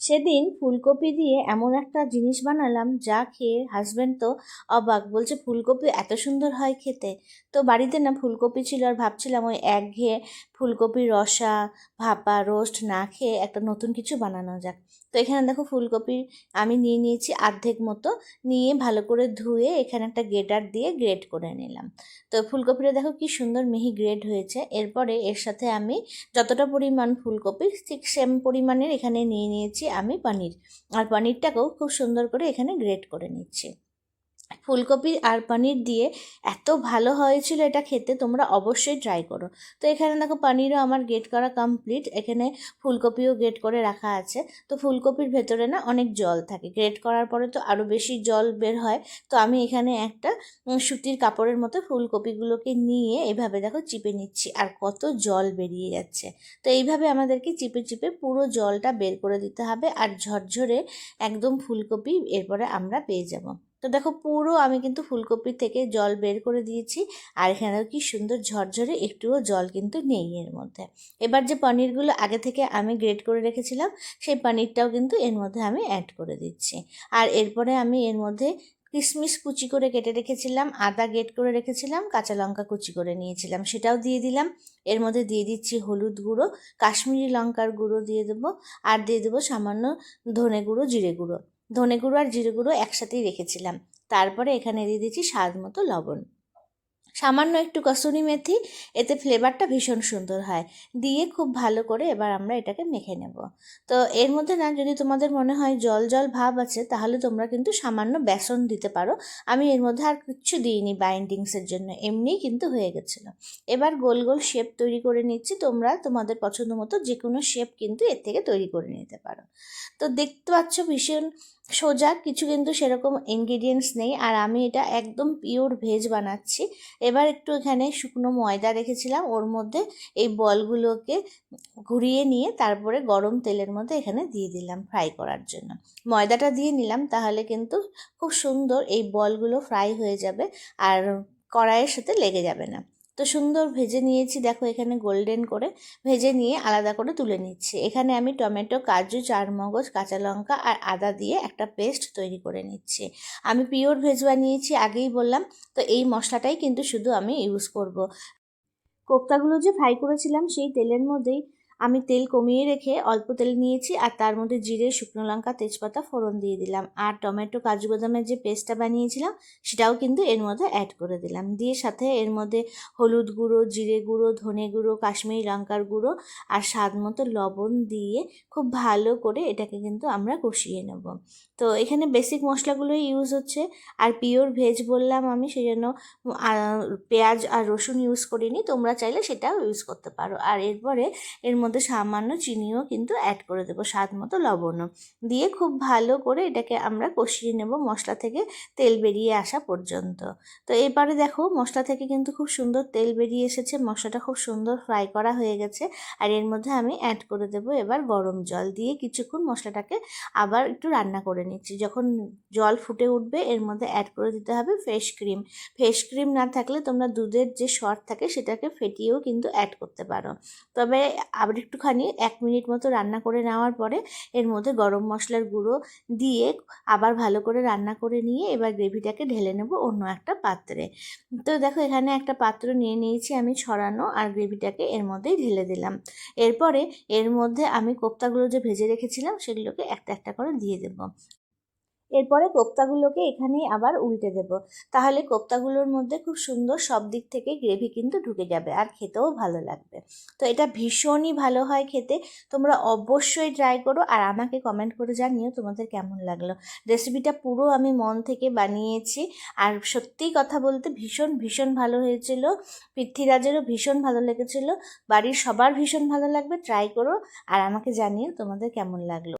সেদিন ফুলকপি দিয়ে এমন একটা জিনিস বানালাম যা খেয়ে হাজব্যান্ড তো অবাক। বলছে, ফুলকপি এত সুন্দর হয় খেতে। তো বাড়িতে না ফুলকপি ছিল আর ভাবছিলাম ওই একঘেয়ে ফুলকপির রসা, ভাপা রোস্ট না খেয়ে একটা নতুন কিছু বানানো যাক। তো এখানে দেখো ফুলকপি আমি নিয়ে নিয়েছি অর্ধেক মতো, নিয়ে ভালো করে ধুয়ে এখানে একটা গ্রেটার দিয়ে গ্রেট করে নিলাম। তো ফুলকপিটা দেখো কি সুন্দর মিহি গ্রেড হয়েছে। এরপরে এর সাথে আমি যতটা পরিমাণ ফুলকপি, ঠিক সেম পরিমাণের এখানে নিয়ে নিয়েছি আমি পানির। আর পানিরটাকেও খুব সুন্দর করে এখানে গ্রেট করে নিচ্ছি। ফুলকপি আর পনির দিয়ে এত ভালো হয়েছিল এটা খেতে, তোমরা অবশ্যই ট্রাই করো। তো এখানে দেখো পনিরও আমার গেট করা কমপ্লিট এখানে ফুলকপিও গ্রেট করে রাখা আছে। তো ফুলকপির ভেতরে না অনেক জল থাকে গ্রেট করার পরে তো আরও বেশি জল বের হয়। তো আমি এখানে একটা সুতির কাপড়ের মতো ফুলকপিগুলোকে নিয়ে এভাবে দেখো চিপে নিচ্ছি, আর কত জল বেরিয়ে যাচ্ছে। তো এইভাবে আমাদেরকে চিপে চিপে পুরো জলটা বের করে দিতে হবে, আর ঝরঝরে একদম ফুলকপি এরপরে আমরা পেয়ে যাব। তো দেখো পুরো আমি কিন্তু ফুলকপি থেকে জল বের করে দিয়েছি। আর এখানে কি সুন্দর ঝরঝরে একটুও জল কিন্তু নেই এর মধ্যে। এবার যে পনিরগুলো আগে থেকে আমি গ্রেট করে রেখেছিলাম, সেই পনিরটাও কিন্তু এর মধ্যে আমি অ্যাড করে দিচ্ছি। আর এরপরে আমি এর মধ্যে কিশমিশ কুচি করে কেটে রেখেছিলাম, আদা গেট করে রেখেছিলাম, কাঁচা লঙ্কা কুচি করে নিয়েছিলাম, সেটাও দিয়ে দিলাম। এর মধ্যে দিয়ে দিচ্ছি হলুদ গুঁড়ো, কাশ্মীরি লঙ্কার গুঁড়ো দিয়ে দেবো, আর দিয়ে দেবো সামান্য ধনে গুঁড়ো, জিরে গুঁড়ো। ধনে গুঁড়ো আর জিরে গুঁড়ো একসাথেই রেখেছিলাম। তারপরে এখানে দিয়ে দিচ্ছি স্বাদ মতো লবণ। সামান্য একটু কসুরি মেথি, এতে ফ্লেভারটা ভীষণ সুন্দর হয়। দিয়ে খুব ভালো করে এবার আমরা এটাকে মেখে নেব। তো এর মধ্যে না, যদি তোমাদের মনে হয় জল জল ভাব আছে, তাহলে তোমরা কিন্তু সামান্য বেসন দিতে পারো। আমি এর মধ্যে আর কিচ্ছু দিইনি বাইন্ডিংসের জন্য, এমনিই কিন্তু হয়ে গেছিল। এবার গোল গোল শেপ তৈরি করে নিচ্ছি। তোমরা তোমাদের পছন্দ মতো যে কোনো শেপ কিন্তু এর থেকে তৈরি করে নিতে পারো। তো দেখতে পাচ্ছ ভীষণ সোজা, কিছু কিন্তু সেরকম ইনগ্রিডিয়েন্টস নেই আর আমি এটা একদম পিওর ভেজ বানাচ্ছি। এবার একটু এখানে শুকনো ময়দা রেখেছিলাম, ওর মধ্যে এই বলগুলোকে ঘুরিয়ে নিয়ে তারপরে গরম তেলের মধ্যে এখানে দিয়ে দিলাম ফ্রাই করার জন্য। ময়দাটা দিয়ে নিলাম তাহলে কিন্তু খুব সুন্দর এই বলগুলো ফ্রাই হয়ে যাবে আর কড়াইয়ের সাথে লেগে যাবে না। তো সুন্দর ভেজে নিয়েছি, দেখো এখানে গোল্ডেন করে ভেজে নিয়ে আলাদা করে তুলে নিচ্ছি। এখানে আমি টমেটো, কাজু, চারমগজ, কাঁচা লঙ্কা আর আদা দিয়ে একটা পেস্ট তৈরি করে নিচ্ছি। আমি পিওর ভেজ বানিয়েছি, আগেই বললাম, তো এই মশলাটাই কিন্তু শুধু আমি ইউজ করব। কোপ্তাগুলো যে ফ্রাই করেছিলাম, সেই তেলের মধ্যেই আমি তেল কমিয়ে রেখে অল্প তেল নিয়েছি আর তার মধ্যে জিরে, শুকনো লঙ্কা, তেজপাতা ফোড়ন দিয়ে দিলাম। আর টমেটো, কাজু বাদামের যে পেস্টটা বানিয়েছিলাম, সেটাও কিন্তু এর মধ্যে অ্যাড করে দিলাম। দিয়ে সাথে এর মধ্যে হলুদ গুঁড়ো, জিরে গুঁড়ো, ধনে গুঁড়ো, কাশ্মীরি লঙ্কার গুঁড়ো আর স্বাদ মতো লবণ দিয়ে খুব ভালো করে এটাকে কিন্তু আমরা কষিয়ে নেব। তো এখানে বেসিক মশলাগুলোই ইউজ হচ্ছে। আর পিওর ভেজ বললাম আমি সেই জন্য পেঁয়াজ আর রসুন ইউজ করিনি। তোমরা চাইলে সেটাও ইউজ করতে পারো। আর এরপরে এর মধ্যে মধ্যে সামান্য চিনিও কিন্তু অ্যাড করে দেবো, স্বাদ মতো লবণও। দিয়ে খুব ভালো করে এটাকে আমরা কষিয়ে নেব মশলা থেকে তেল বেরিয়ে আসা পর্যন্ত। তো এবারে দেখো মশলা থেকে কিন্তু খুব সুন্দর তেল বেরিয়ে এসেছে, মশলাটা খুব সুন্দর ফ্রাই করা হয়ে গেছে। আর এর মধ্যে আমি অ্যাড করে দেব এবার গরম জল। দিয়ে কিছুক্ষণ মশলাটাকে আবার একটু রান্না করে নিচ্ছি। যখন জল ফুটে উঠবে, এর মধ্যে অ্যাড করে দিতে হবে ফ্রেশ ক্রিম ফ্রেশ ক্রিম না থাকলে তোমরা দুধের যে শর্ট থাকে, সেটাকে ফেটিয়েও কিন্তু অ্যাড করতে পারো। তবে আবার একটুখানি এক মিনিট মতো রান্না করে নেওয়ার পরে এর মধ্যে গরম মশলার গুঁড়ো দিয়ে আবার ভালো করে রান্না করে নিয়ে এবার গ্রেভিটাকে ঢেলে নেব অন্য একটা পাত্রে। তো দেখো এখানে একটা পাত্র নিয়ে নিয়েছি আমি ছড়ানো আর গ্রেভিটাকে এর মধ্যেই ঢেলে দিলাম। এরপরে এর মধ্যে আমি কোপ্তাগুলো যে ভেজে রেখেছিলাম সেগুলোকে একটা একটা করে দিয়ে দেবো। এরপরে কোপ্তাগুলোকে এখানেই আবার উল্টে দেব। তাহলে কোপ্তাগুলোর মধ্যে খুব সুন্দর সব দিক থেকে গ্রেভি কিন্তু ঢুকে যাবে আর খেতেও ভালো লাগবে। তো এটা ভীষণই ভালো হয় খেতে। তোমরা অবশ্যই ট্রাই করো আর আমাকে কমেন্ট করে জানিও তোমাদের কেমন লাগল। রেসিপিটা পুরো আমি মন থেকে বানিয়েছি আর সত্যিই কথা বলতে ভীষণ ভীষণ ভালো হয়েছিল। পৃথ্বীরাজেরও ভীষণ ভালো লেগেছিল। বাড়ির সবার ভীষণ ভালো লাগবে ট্রাই করো আর আমাকে জানিও তোমাদের কেমন লাগল।